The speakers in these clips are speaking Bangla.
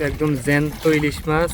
একদম জ্যান্ত ইলিশ মাছ।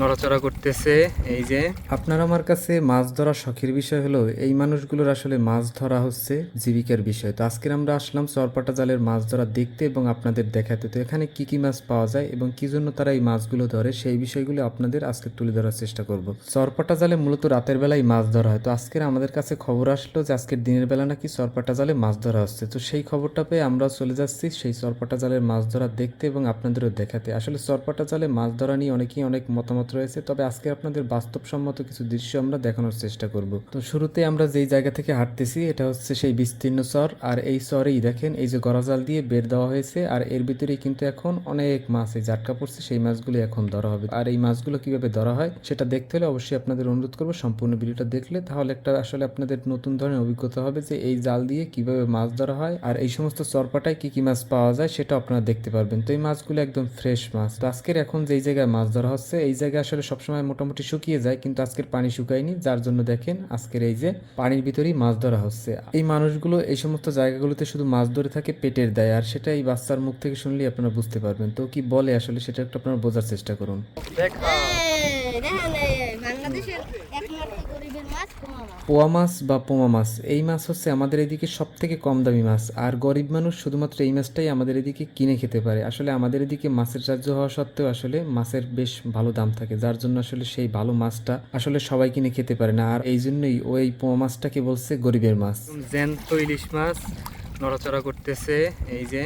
নড়াচড়া করতেছে, এই যে। আপনার আমার কাছে মাছ ধরা শখের বিষয় হলো, এই মানুষগুলোর আসলে মাছ ধরা হচ্ছে জীবিকার বিষয়। তো আজকের আমরা আসলাম চরপাটা জালের মাছ ধরা দেখতে এবং আপনাদের দেখাতে। তো এখানে কি কি মাছ পাওয়া যায় এবং কি জন্য তারা এই মাছগুলো ধরে, সেই বিষয়গুলো আপনাদের আজকে তুলে ধরার চেষ্টা করব। চরপাটা জালে মূলত রাতের বেলায় মাছ ধরা হয়। তো আজকের আমাদের কাছে খবর আসলো যে আজকের দিনের বেলা নাকি চরপাটা জালে মাছ ধরা হচ্ছে। তো সেই খবরটা পেয়ে আমরা চলে যাচ্ছি সেই চরপাটা জালের মাছ ধরা দেখতে এবং আপনাদেরও দেখাতে। আসলে চরপাটা জালে মাছ ধরা নিয়ে অনেকেই অনেক মতামত রয়েছে, তবে আজকে আপনাদের বাস্তবসম্মত কিছু দৃশ্য আমরা দেখানোর চেষ্টা করব। তো শুরুতে আমরা যেই জায়গা থেকে হাঁটতেছি, এটা হচ্ছে সেই বিস্তীর্ণ চর আর এই চরেই দেখেন, এই যে গড়াজাল দিয়ে বের দেওয়া হয়েছে, আর এর ভিতরেই কিন্তু এখন অনেক মাছ, এই জাটকা পড়ছে, সেই মাছগুলো এখন ধরা হবে। আর এই মাছগুলো কীভাবে ধরা হয়, সেটা দেখতে হলে অবশ্যই আপনাদের অনুরোধ করব সম্পূর্ণ ভিডিওটা দেখলে, তাহলে একটা আসলে আপনাদের নতুন ধরনের অভিজ্ঞতা হবে যে এই জাল দিয়ে কীভাবে মাছ ধরা হয়, আর এই সমস্ত চরপাটায় কি কি মাছ পাওয়া যায় সেটা আপনারা দেখতে পারবেন। তো এই মাছগুলো একদম ফ্রেশ মাছ। তো আজকের এখন যেই জায়গায় মাছ ধরা হচ্ছে, এই জায়গায় আসলে সবসময় মোটামুটি শুকিয়ে যায় কিন্তু আজকের পানি শুকায়নি। যার জন্য দেখেন আজকের এই যে পানির ভিতরেই মাছ ধরা হচ্ছে। এই মানুষগুলো এই সমস্ত জায়গাগুলোতে শুধু মাছ ধরে থাকে পেটের দেয়। আর সেটা এই বাচ্চার মুখ থেকে শুনলেই আপনারা বুঝতে পারবেন। তো কি বলে আসলে সেটা একটু আপনারা বোঝার চেষ্টা করুন। এই এই পোয়া মাছ বা পোমা মাছ, এই মাছ হচ্ছে আমাদের এদিকে সব থেকে কম দামি মাছ। আর গরিব মানুষ শুধুমাত্র এই মাছটাই আমাদের এদিকে কিনে খেতে পারে। আসলে আমাদের এদিকে মাছের রাজ্য হওয়া সত্ত্বেও আসলে মাছের বেশ ভালো দাম থাকে, যার জন্য আসলে সেই ভালো মাছটা আসলে সবাই কিনে খেতে পারে না। আর এই জন্যই ওই পোমা মাছটাকে বলছে গরিবের মাছ। জ্যান্ত ইলিশ মাছ নড়াচড়া করতেছে, এই যে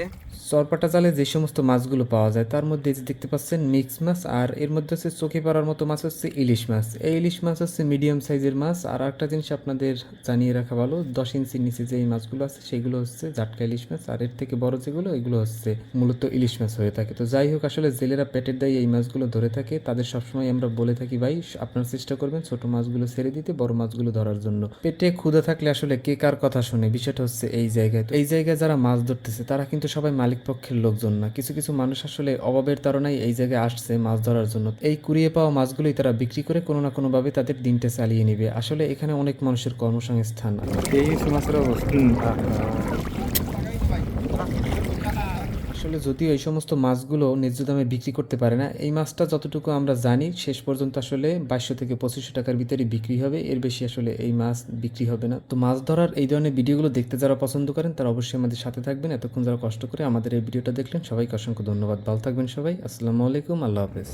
চরপাটা জালে যে সমস্ত মাছগুলো পাওয়া যায়, তার মধ্যে যে দেখতে পাচ্ছেন মিক্স মাছ, আর এর মধ্যে হচ্ছে চোখে পড়ার মতো মাছ হচ্ছে ইলিশ মাছ। এই ইলিশ মাছ হচ্ছে মিডিয়াম সাইজের মাছ, আর একটা জিনিস আপনাদের জানিয়ে রাখা ভালো, দশ ইঞ্চির নিচে যে এই মাছগুলো আছে, সেগুলো হচ্ছে জাটকা ইলিশ মাছ, আর এর থেকে বড় যেগুলো, এগুলো হচ্ছে মূলত ইলিশ মাছ হয়ে থাকে। তো যাই হোক, আসলে জেলেরা পেটের দায় এই মাছগুলো ধরে থাকে। তাদের সবসময় আমরা বলে থাকি, ভাই, আপনারা চেষ্টা করবেন ছোট মাছগুলো ছেড়ে দিতে, বড় মাছগুলো ধরার জন্য। পেটে ক্ষুধা থাকলে আসলে কে কার কথা শুনে? বিষয়টা হচ্ছে এই জায়গায়। তো এই জায়গায় যারা মাছ ধরতেছে, তারা কিন্তু সবাই মালিক পক্ষের লোকজন না। কিছু কিছু মানুষ আসলে অভাবের তারণায় এই জায়গায় আসছে মাছ ধরার জন্য। এই কুড়িয়ে পাওয়া মাছগুলোই তারা বিক্রি করে কোনো না কোনো ভাবে তাদের দিনটা চালিয়ে নেবে। আসলে এখানে অনেক মানুষের কর্মসংস্থান এই মাছের অবস্থা। আসলে যদিও এই সমস্ত মাছগুলো ন্যায্য দামে বিক্রি করতে পারে না, এই মাছটা যতটুকু আমরা জানি, শেষ পর্যন্ত আসলে বাইশশো থেকে পঁচিশশো টাকার ভিতরে বিক্রি হবে, এর বেশি আসলে এই মাছ বিক্রি হবে না। তো মাছ ধরার এই ধরনের ভিডিওগুলো দেখতে যারা পছন্দ করেন, তারা অবশ্যই আমাদের সাথে থাকবেন। এতক্ষণ যারা কষ্ট করে আমাদের এই ভিডিওটা দেখলেন, সবাইকে অসংখ্য ধন্যবাদ। ভালো থাকবেন সবাই। আসসালামু আলাইকুম। আল্লাহ হাফেজ।